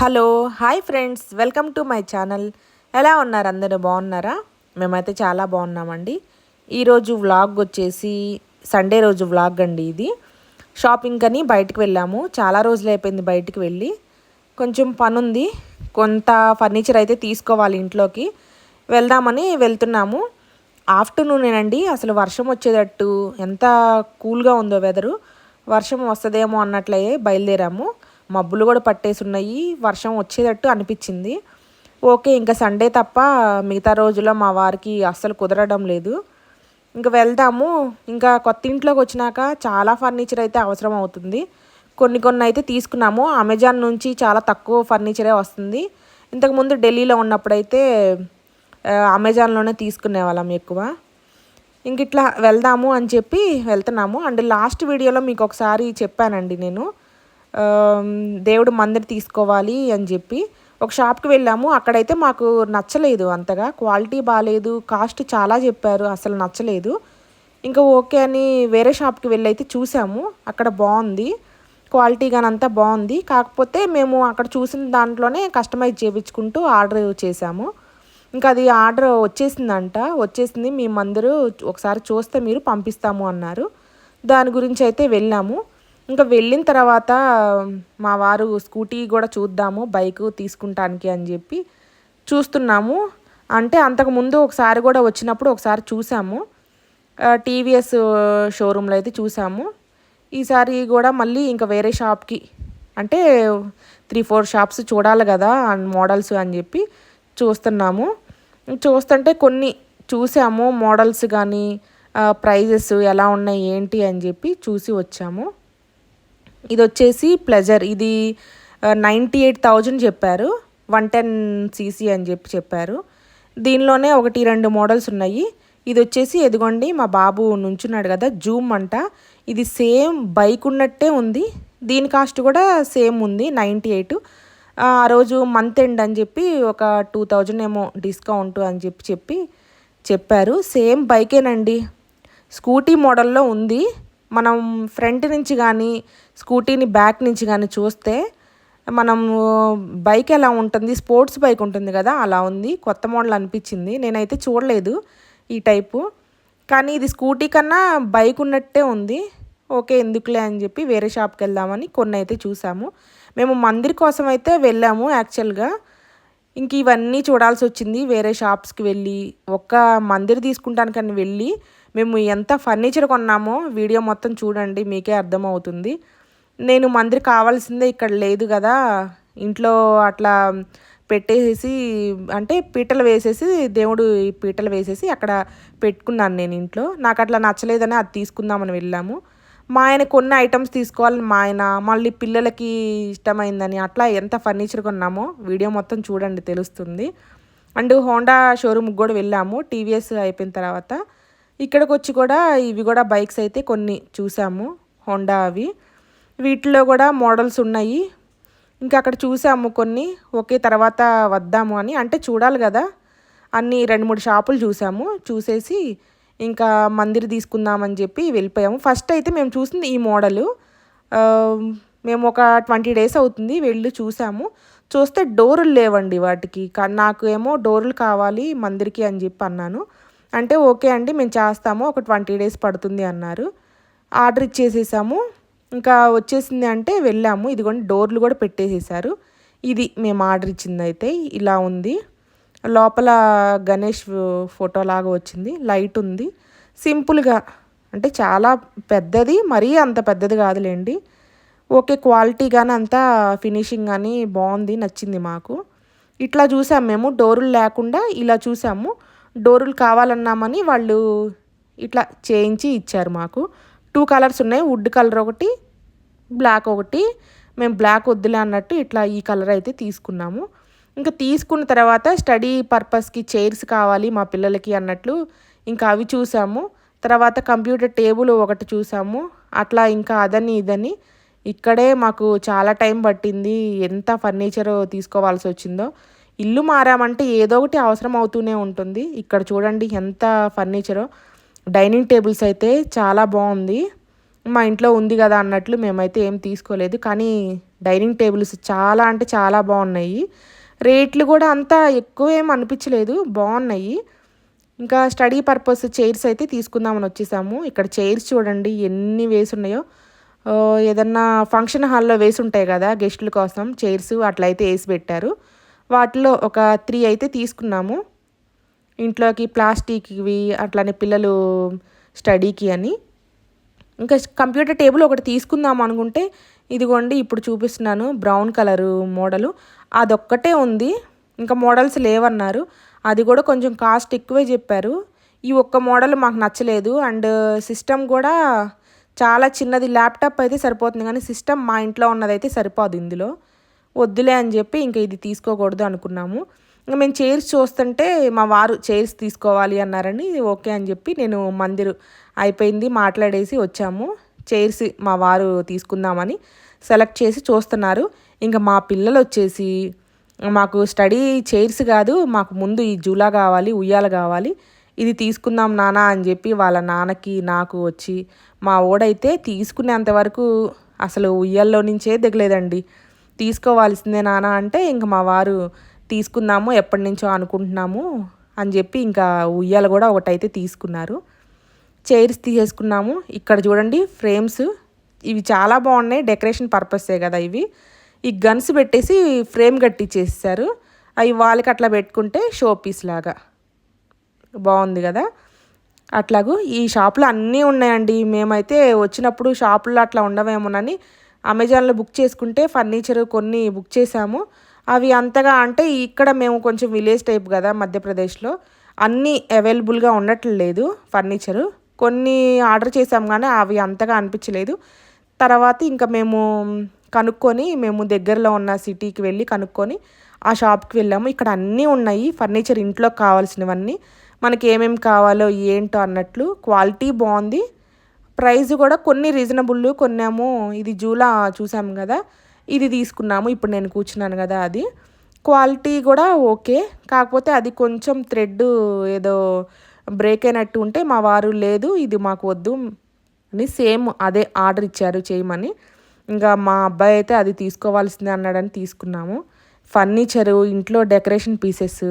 Hello hi friends. Welcome to my channel. ఎలా ఉన్నారు? అందరూ బాగున్నారా? మేమైతే చాలా బాగున్నామండి. ఈరోజు వ్లాగ్ వచ్చేసి సండే రోజు వ్లాగ్ అండి ఇది. షాపింగ్ అని బయటకు వెళ్ళాము. చాలా రోజులు అయిపోయింది బయటకు వెళ్ళి. కొంచెం పని ఉంది కొంత ఫర్నిచర్ అయితే తీసుకోవాలి ఇంట్లోకి. వెళ్దామని వెళ్తున్నాము. ఆఫ్టర్నూనేనండి. అసలు వర్షం వచ్చేటట్టు ఎంత కూల్గా ఉందో వెదరు. వర్షం వస్తుందేమో అన్నట్లే బయలుదేరాము. మబ్బులు కూడా పట్టేసి ఉన్నాయి వర్షం వచ్చేటట్టు అనిపించింది. ఓకే ఇంకా సండే తప్ప మిగతా రోజుల్లో మా వారికి అస్సలు కుదరడం లేదు. ఇంకా వెళ్దాము. ఇంకా కొత్త ఇంట్లోకి వచ్చినాక చాలా ఫర్నిచర్ అయితే అవసరం అవుతుంది. కొన్ని కొన్ని అయితే తీసుకున్నాము. అమెజాన్ నుంచి చాలా తక్కువ ఫర్నిచరే వస్తుంది. ఇంతకుముందు ఢిల్లీలో ఉన్నప్పుడైతే అమెజాన్లోనే తీసుకునే వాళ్ళం ఎక్కువ. ఇంక ఇట్లా వెళ్దాము అని చెప్పి వెళ్తున్నాము. అండ్ లాస్ట్ వీడియోలో మీకు ఒకసారి చెప్పానండి నేను. దేవుడు మందిని తీసుకోవాలి అని చెప్పి ఒక షాప్కి వెళ్ళాము. అక్కడైతే మాకు నచ్చలేదు అంతగా. క్వాలిటీ బాగాలేదు కాస్ట్ చాలా చెప్పారు. అసలు నచ్చలేదు. ఇంకా ఓకే అని వేరే షాప్కి వెళ్ళి అయితే చూసాము. అక్కడ బాగుంది. క్వాలిటీ కానీ అంతా బాగుంది. కాకపోతే మేము అక్కడ చూసిన దాంట్లోనే కస్టమైజ్ చేయించుకుంటూ ఆర్డర్ చేసాము ఇంకా అది ఆర్డర్ వచ్చేసిందంట. వచ్చేసింది. మేమందరూ ఒకసారి చూస్తే మీరు పంపిస్తాము అన్నారు. దాని గురించి అయితే వెళ్ళాము. ఇంకా వెళ్ళిన తర్వాత మా వారు స్కూటీ కూడా చూద్దాము బైక్ తీసుకుంటానికి అని చెప్పి చూస్తున్నాము. అంటే అంతకుముందు ఒకసారి కూడా వచ్చినప్పుడు ఒకసారి చూసాము. టీవీఎస్ షోరూంలో అయితే చూసాము. ఈసారి కూడా మళ్ళీ ఇంకా వేరే షాప్కి అంటే త్రీ ఫోర్ షాప్స్ చూడాలి కదా మోడల్స్ అని చెప్పి చూస్తున్నాము. చూస్తుంటే కొన్ని చూసాము మోడల్స్ కానీ ప్రైజెస్ ఎలా ఉన్నాయి ఏంటి అని చెప్పి చూసి వచ్చాము. ఇది వచ్చేసి ప్లెజర్ ఇది నైంటీ ఎయిట్ థౌజండ్ చెప్పారు. వన్ టెన్ సీసీ అని చెప్పి చెప్పారు. దీనిలోనే ఒకటి రెండు మోడల్స్ ఉన్నాయి. ఇది వచ్చేసి ఎదుగోండి మా బాబు నుంచున్నాడు కదా జూమ్ అంట. ఇది సేమ్ బైక్ ఉన్నట్టే ఉంది. దీని కాస్ట్ కూడా సేమ్ ఉంది నైంటీ ఎయిట్ ఆ రోజు మంత్ ఎండ్ అని చెప్పి ఒక టూ థౌజండ్ ఏమో డిస్కౌంట్ అని చెప్పి చెప్పి చెప్పారు. సేమ్ బైకేనండి. స్కూటీ మోడల్లో ఉంది. మనం ఫ్రంట్ నుంచి కానీ స్కూటీని బ్యాక్ నుంచి కానీ చూస్తే మనం బైక్ ఎలా ఉంటుంది స్పోర్ట్స్ బైక్ ఉంటుంది కదా అలా ఉంది. కొత్త మోడల్ అనిపించింది. నేనైతే చూడలేదు ఈ టైపు. కానీ ఇది స్కూటీ కన్నా బైక్ ఉన్నట్టే ఉంది. ఓకే ఎందుకులే అని చెప్పి వేరే షాప్కి వెళ్దామని కొన్ని అయితే చూసాము. మేము మందిర్ కోసం అయితే వెళ్ళాము యాక్చువల్గా. ఇంక ఇవన్నీ చూడాల్సి వచ్చింది. వేరే షాప్స్కి వెళ్ళి ఒక్క మందిర్ తీసుకుంటానికని వెళ్ళి మేము ఎంత ఫర్నిచర్ కొన్నామో వీడియో మొత్తం చూడండి మీకే అర్థమవుతుంది. నేను మందిరి కావాల్సిందే ఇక్కడ లేదు కదా. ఇంట్లో అట్లా పెట్టేసేసి అంటే పీటలు వేసేసి దేవుడు పీటలు వేసేసి అక్కడ పెట్టుకున్నాను నేను ఇంట్లో. నాకు అట్లా నచ్చలేదని అది తీసుకుందామని వెళ్ళాము. మా ఆయన కొన్ని ఐటమ్స్ తీసుకోవాలని మా ఆయన మళ్ళీ పిల్లలకి ఇష్టమైందని అట్లా ఎంత ఫర్నిచర్ కొన్నామో వీడియో మొత్తం చూడండి తెలుస్తుంది. అండ్ హోండా షోరూమ్కి కూడా వెళ్ళాము టీవీఎస్ అయిపోయిన తర్వాత. ఇక్కడికి వచ్చి కూడా ఇవి కూడా బైక్స్ అయితే కొన్ని చూసాము హోండా అవి. వీటిలో కూడా మోడల్స్ ఉన్నాయి. ఇంకా అక్కడ చూసాము కొన్ని. ఓకే తర్వాత వద్దాము అని. అంటే చూడాలి కదా. అన్ని రెండు మూడు షాపులు చూసాము. చూసేసి ఇంకా మందిర్ తీసుకుందామని చెప్పి వెళ్ళిపోయాము. ఫస్ట్ అయితే మేము చూసింది ఈ మోడలు. మేము ఒక ట్వంటీ డేస్ అవుతుంది వెళ్ళి చూసాము. చూస్తే డోర్లు లేవండి వాటికి. నాకు ఏమో డోర్లు కావాలి మందిరికి అని చెప్పి అన్నాను. అంటే ఓకే అండి మేము చేస్తాము. ఒక ట్వంటీ డేస్ పడుతుంది అన్నారు. ఆర్డర్ ఇచ్చేసేసాము. ఇంకా వచ్చేసింది అంటే వెళ్ళాము. ఇదిగోండి డోర్లు కూడా పెట్టేసేసారు. ఇది మేము ఆర్డర్ ఇచ్చింది అయితే ఇలా ఉంది. లోపల గణేష్ ఫోటో లాగా వచ్చింది. లైట్ ఉంది. సింపుల్గా అంటే చాలా పెద్దది మరీ అంత పెద్దది కాదులేండి. ఓకే క్వాలిటీ కానీ అంతా ఫినిషింగ్ కానీ బాగుంది నచ్చింది మాకు. ఇట్లా చూసాం మేము డోరులు లేకుండా ఇలా చూసాము. డోరులు కావాలన్నామని వాళ్ళు ఇట్లా చేయించి ఇచ్చారు మాకు. టూ కలర్స్ ఉన్నాయి. వుడ్ కలర్ ఒకటి బ్లాక్ ఒకటి. మేము బ్లాక్ వద్దులే అన్నట్టు ఇట్లా ఈ కలర్ అయితే తీసుకున్నాము. ఇంకా తీసుకున్న తర్వాత స్టడీ పర్పస్కి చైర్స్ కావాలి మా పిల్లలకి అన్నట్లు ఇంకా అవి చూసాము. తర్వాత కంప్యూటర్ టేబుల్ ఒకటి చూసాము. అట్లా ఇంకా అదని ఇదని ఇక్కడే మాకు చాలా టైం పట్టింది. ఎంత ఫర్నిచర్ తీసుకోవాల్సి వచ్చిందో. ఇల్లు మారామంటే ఏదో ఒకటి అవసరం అవుతూనే ఉంటుంది. ఇక్కడ చూడండి ఎంత ఫర్నిచరో. డైనింగ్ టేబుల్స్ అయితే చాలా బాగుంది. మా ఇంట్లో ఉంది కదా అన్నట్లు మేమైతే ఏం తీసుకోలేదు. కానీ డైనింగ్ టేబుల్స్ చాలా అంటే చాలా బాగున్నాయి. రేట్లు కూడా అంత ఎక్కువ ఏం అనిపించలేదు. బాగున్నాయి. ఇంకా స్టడీ పర్పస్ చైర్స్ అయితే తీసుకుందామని వచ్చేసాము. ఇక్కడ చైర్స్ చూడండి ఎన్ని వేసి ఉన్నాయో ఏదన్నా ఫంక్షన్ హాల్లో వేసి ఉంటాయి కదా గెస్టుల కోసం చైర్స్ అట్లయితే వేసి పెట్టారు. వాటిలో ఒక త్రీ అయితే తీసుకున్నాము. ఇంట్లోకి ప్లాస్టిక్వి అట్లానే పిల్లలు స్టడీకి అని. ఇంకా కంప్యూటర్ టేబుల్ ఒకటి తీసుకుందాం అనుకుంటే ఇదిగోండి ఇప్పుడు చూపిస్తున్నాను బ్రౌన్ కలరు మోడలు. అదొక్కటే ఉంది. ఇంకా మోడల్స్ లేవన్నారు. అది కూడా కొంచెం కాస్ట్ ఎక్కువే చెప్పారు. ఈ ఒక్క మోడల్ మాకు నచ్చలేదు. అండ్ సిస్టమ్ కూడా చాలా చిన్నది. ల్యాప్టాప్ అయితే సరిపోతుంది కానీ సిస్టమ్ మా ఇంట్లో ఉన్నదైతే సరిపోదు ఇందులో. వద్దులే అని చెప్పి ఇంకా ఇది తీసుకోకూడదు అనుకున్నాము. ఇంకా మేము చైర్స్ చూస్తుంటే మా వారు చైర్స్ తీసుకోవాలి అన్నారని ఓకే అని చెప్పి నేను మందిరు అయిపోయింది మాట్లాడేసి వచ్చాము. చైర్స్ మా వారు తీసుకుందామని సెలెక్ట్ చేసి చూస్తున్నారు. ఇంకా మా పిల్లలు వచ్చేసి మాకు స్టడీ చైర్స్ కాదు మాకు ముందు ఈ జూలా కావాలి ఉయ్యాల కావాలి ఇది తీసుకుందాం నాన్న అని చెప్పి వాళ్ళ నాన్నకి నాకు వచ్చి మా ఓడైతే తీసుకునేంత వరకు అసలు ఉయ్యాల్లో నుంచే దిగలేదండి. తీసుకోవాల్సిందే నాన్న అంటే ఇంక మా వారు తీసుకుందాము ఎప్పటి నుంచో అనుకుంటున్నాము అని చెప్పి ఇంకా ఉయ్యాల కూడా ఒకటైతే తీసుకున్నారు. చైర్స్ తీసేసుకున్నాము. ఇక్కడ చూడండి ఫ్రేమ్స్. ఇవి చాలా బాగున్నాయి. డెకరేషన్ పర్పసే కదా ఇవి. ఈ గన్స్ పెట్టేసి ఫ్రేమ్ కట్టించేసారు అవి వాళ్ళకి అట్లా పెట్టుకుంటే షో పీస్ లాగా. బాగుంది కదా? అట్లాగూ ఈ షాపులో అన్నీ ఉన్నాయండి. మేమైతే వచ్చినప్పుడు షాపుల్లో అట్లా ఉండవేమోనని అమెజాన్లో బుక్ చేసుకుంటే ఫర్నిచర్ కొన్ని బుక్ చేసాము. అవి అంతగా అంటే ఇక్కడ మేము కొంచెం విలేజ్ టైప్ కదా మధ్యప్రదేశ్లో. అన్నీ అవైలబుల్గా ఉండట్లేదు ఫర్నిచరు. కొన్ని ఆర్డర్ చేసాం కానీ అవి అంతగా అనిపించలేదు. తర్వాత ఇంకా మేము కనుక్కొని మేము దగ్గరలో ఉన్న సిటీకి వెళ్ళి కనుక్కొని ఆ షాప్కి వెళ్ళాము. ఇక్కడ అన్నీ ఉన్నాయి. ఫర్నిచర్ ఇంట్లో కావాల్సినవన్నీ. మనకి ఏమేమి కావాలో ఏంటో అన్నట్లు క్వాలిటీ బాగుంది. ప్రైస్ కూడా కొన్ని రీజనబుల్ కొన్నాము. ఇది జూలా చూసాము కదా. ఇది తీసుకున్నాము ఇప్పుడు నేను కూర్చున్నాను కదా అది. క్వాలిటీ కూడా ఓకే కాకపోతే అది కొంచెం థ్రెడ్ ఏదో బ్రేక్ అయినట్టు ఉంటే మా వారు లేదు ఇది మాకు వద్దు అని సేమ్ అదే ఆర్డర్ ఇచ్చారు చేయమని. ఇంకా మా అబ్బాయి అయితే అది తీసుకోవాల్సిందే అన్నాడని తీసుకున్నాము. ఫర్నిచరు ఇంట్లో డెకరేషన్ పీసెస్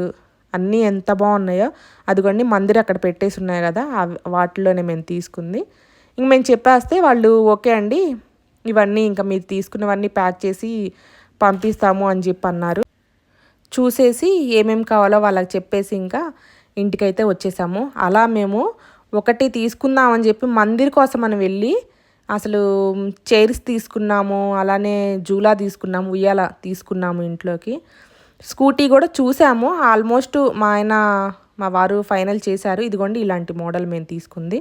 అన్నీ ఎంత బాగున్నాయో అదిగోండి మందిర్ అక్కడ పెట్టేసి ఉన్నాయి కదా వాటిలోనే మేము తీసుకుంది. ఇంక మేము చెప్పేస్తే వాళ్ళు ఓకే అండి ఇవన్నీ ఇంకా మీరు తీసుకున్నవన్నీ ప్యాక్ చేసి పంపిస్తాము అని చెప్పి అన్నారు చూసేసి ఏమేమి కావాలో వాళ్ళకి చెప్పేసి ఇంకా ఇంటికైతే వచ్చేసాము. అలా మేము ఒకటి తీసుకుందామని చెప్పి మందిర్ కోసం అని వెళ్ళి అసలు చైర్స్ తీసుకున్నాము అలానే జూలా తీసుకున్నాము ఉయ్యాల తీసుకున్నాము ఇంట్లోకి. స్కూటీ కూడా చూసాము. ఆల్మోస్ట్ మా ఆయన మా వారు ఫైనల్ చేశారు. ఇదిగోండి ఇలాంటి మోడల్ మేము తీసుకుంది.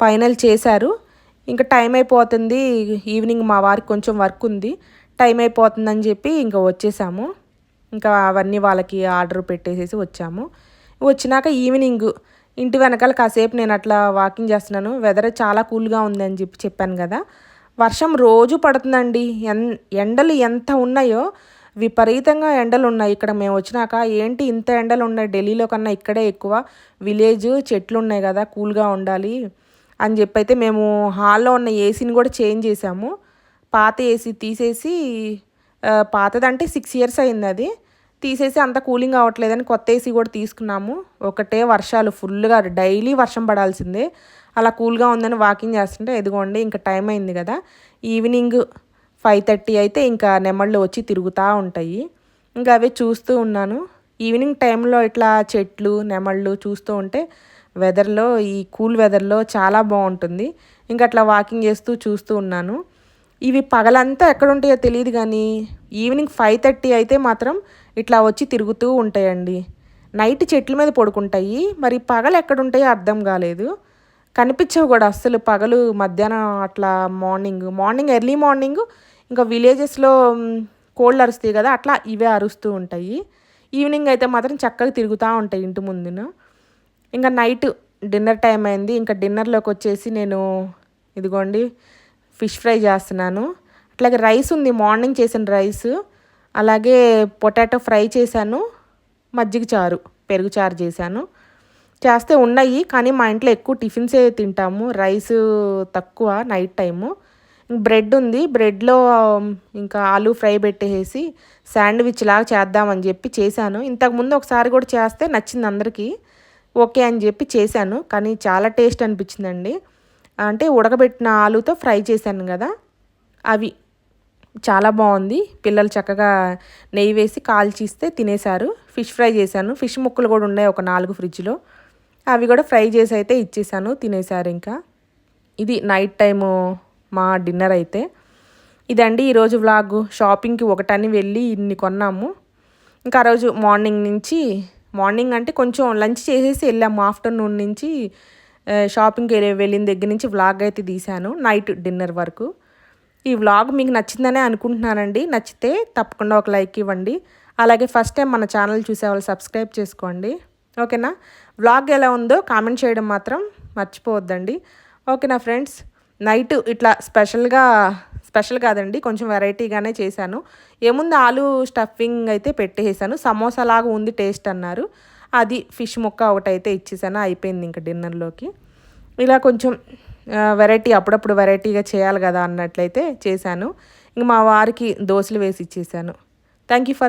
ఫైనల్ చేశారు. ఇంకా టైం అయిపోతుంది ఈవినింగ్ మా వారికి కొంచెం వర్క్ ఉంది టైం అయిపోతుందని చెప్పి ఇంకా వచ్చేసాము. ఇంకా అవన్నీ వాళ్ళకి ఆర్డర్ పెట్టేసేసి వచ్చాము. వచ్చినాక ఈవినింగ్ ఇంటి వెనకాల కాసేపు నేను అట్లా వాకింగ్ చేస్తున్నాను. వెదర్ చాలా కూల్గా ఉంది అని చెప్పి చెప్పాను కదా. వర్షం రోజు పడుతుందండి. ఎన్ ఎండలు ఎంత ఉన్నాయో విపరీతంగా ఎండలు ఉన్నాయి. ఇక్కడ మేము వచ్చినాక ఏంటి ఇంత ఎండలు ఉన్నాయి? ఢిల్లీలో కన్నా ఇక్కడే ఎక్కువ. విలేజ్ చెట్లు ఉన్నాయి కదా కూల్గా ఉండాలి. అని చెప్పి అయితే మేము హాల్లో ఉన్న ఏసీని కూడా చేంజ్ చేసాము పాత ఏసీ తీసేసి పాతదంటే సిక్స్ ఇయర్స్ అయింది అది. తీసేసి అంత కూలింగ్ అవ్వట్లేదని కొత్త ఏసీ కూడా తీసుకున్నాము. ఒకటే వర్షాలు ఫుల్గా డైలీ వర్షం పడాల్సిందే. అలా కూల్గా ఉందని వాకింగ్ చేస్తుంటే ఎదుగోండి ఇంకా టైం అయింది కదా. ఈవినింగ్ ఫైవ్ థర్టీ అయితే ఇంకా నెమళ్ళు వచ్చి తిరుగుతూ ఉంటాయి. ఇంకా అవి చూస్తూ ఉన్నాను. ఈవినింగ్ టైంలో ఇట్లా చెట్లు నెమళ్ళు చూస్తూ ఉంటే వెదర్లో ఈ కూల్ వెదర్లో చాలా బాగుంటుంది. ఇంకా అట్లా వాకింగ్ చేస్తూ చూస్తూ ఉన్నాను. ఇవి పగలంతా ఎక్కడుంటాయో తెలియదు కానీ ఈవినింగ్ ఫైవ్ థర్టీ అయితే మాత్రం ఇట్లా వచ్చి తిరుగుతూ ఉంటాయండి. నైట్ చెట్ల మీద పడుకుంటాయి. మరి పగలు ఎక్కడుంటాయో అర్థం కాలేదు. కనిపించవు కూడా అస్సలు పగలు మధ్యాహ్నం అట్లా మార్నింగ్. మార్నింగ్ ఎర్లీ మార్నింగ్ ఇంకా విలేజెస్లో కోళ్ళు అరుస్తాయి కదా అట్లా ఇవే అరుస్తూ ఉంటాయి. ఈవినింగ్ అయితే మాత్రం చక్కగా తిరుగుతూ ఉంటాయి ఇంటి ముందున. ఇంకా నైట్ డిన్నర్ టైం అయింది. ఇంకా డిన్నర్లోకి వచ్చేసి నేను ఇదిగోండి ఫిష్ ఫ్రై చేస్తున్నాను. అట్లాగే రైస్ ఉంది మార్నింగ్ చేసిన రైస్. అలాగే పొటాటో ఫ్రై చేశాను మజ్జిగ చారు పెరుగు చారు చేశాను. చేస్తే ఉన్నాయి కానీ మా ఇంట్లో ఎక్కువ టిఫిన్సే తింటాము. రైస్ తక్కువ నైట్ టైము. బ్రెడ్ ఉంది బ్రెడ్లో ఇంకా ఆలూ ఫ్రై పెట్టేసి శాండ్విచ్ లాగా చేద్దామని చెప్పి చేశాను. ఇంతకుముందు ఒకసారి కూడా చేస్తే నచ్చింది అందరికీ. ఓకే అని చెప్పి చేశాను. కానీ చాలా టేస్ట్ అనిపించిందండి. అంటే ఉడకబెట్టిన ఆలుతో ఫ్రై చేశాను కదా అవి చాలా బాగుంది. పిల్లలు చక్కగా నెయ్యి వేసి కాల్చిస్తే తినేశారు. ఫిష్ ఫ్రై చేశాను. ఫిష్ ముక్కలు కూడా ఉన్నాయి ఒక నాలుగు ఫ్రిడ్జ్లో. అవి కూడా ఫ్రై చేసి అయితే ఇచ్చేసాను తినేశారు ఇంకా. ఇది నైట్ టైము మా డిన్నర్ అయితే. ఇదండి ఈరోజు వ్లాగ్. షాపింగ్కి ఒకటని వెళ్ళి ఇన్ని కొన్నాము. ఇంకా ఆ రోజు మార్నింగ్ నుంచి మార్నింగ్ అంటే కొంచెం లంచ్ చేసేసి వెళ్ళాము. ఆఫ్టర్నూన్ నుంచి షాపింగ్కి వెళ్ళిన దగ్గర నుంచి వ్లాగ్ అయితే తీశాను. నైట్ డిన్నర్ వరకు. ఈ వ్లాగ్ మీకు నచ్చిందనే అనుకుంటున్నానండి. నచ్చితే తప్పకుండా ఒక లైక్ ఇవ్వండి. అలాగే ఫస్ట్ టైం మన ఛానల్ చూసేవాళ్ళు సబ్స్క్రైబ్ చేసుకోండి. ఓకేనా? వ్లాగ్ ఎలా ఉందో కామెంట్ చేయడం మాత్రం మర్చిపోవద్దండి. ఓకేనా ఫ్రెండ్స్? నైట్ ఇట్లా స్పెషల్గా స్పెషల్ కాదండి కొంచెం వెరైటీగానే చేశాను. ఏముంది ఆలు స్టఫింగ్ అయితే పెట్టేసాను సమోసా లాగా ఉంది టేస్ట్ అన్నారు. అది ఫిష్ ముక్క ఒకటైతే ఇచ్చేసాను అయిపోయింది ఇంకా డిన్నర్లోకి. ఇలా కొంచెం వెరైటీ అప్పుడప్పుడు వెరైటీగా చేయాలి కదా అన్నట్లయితే చేశాను. ఇంక మా వారికి దోశలు వేసి ఇచ్చేసాను. Thank you for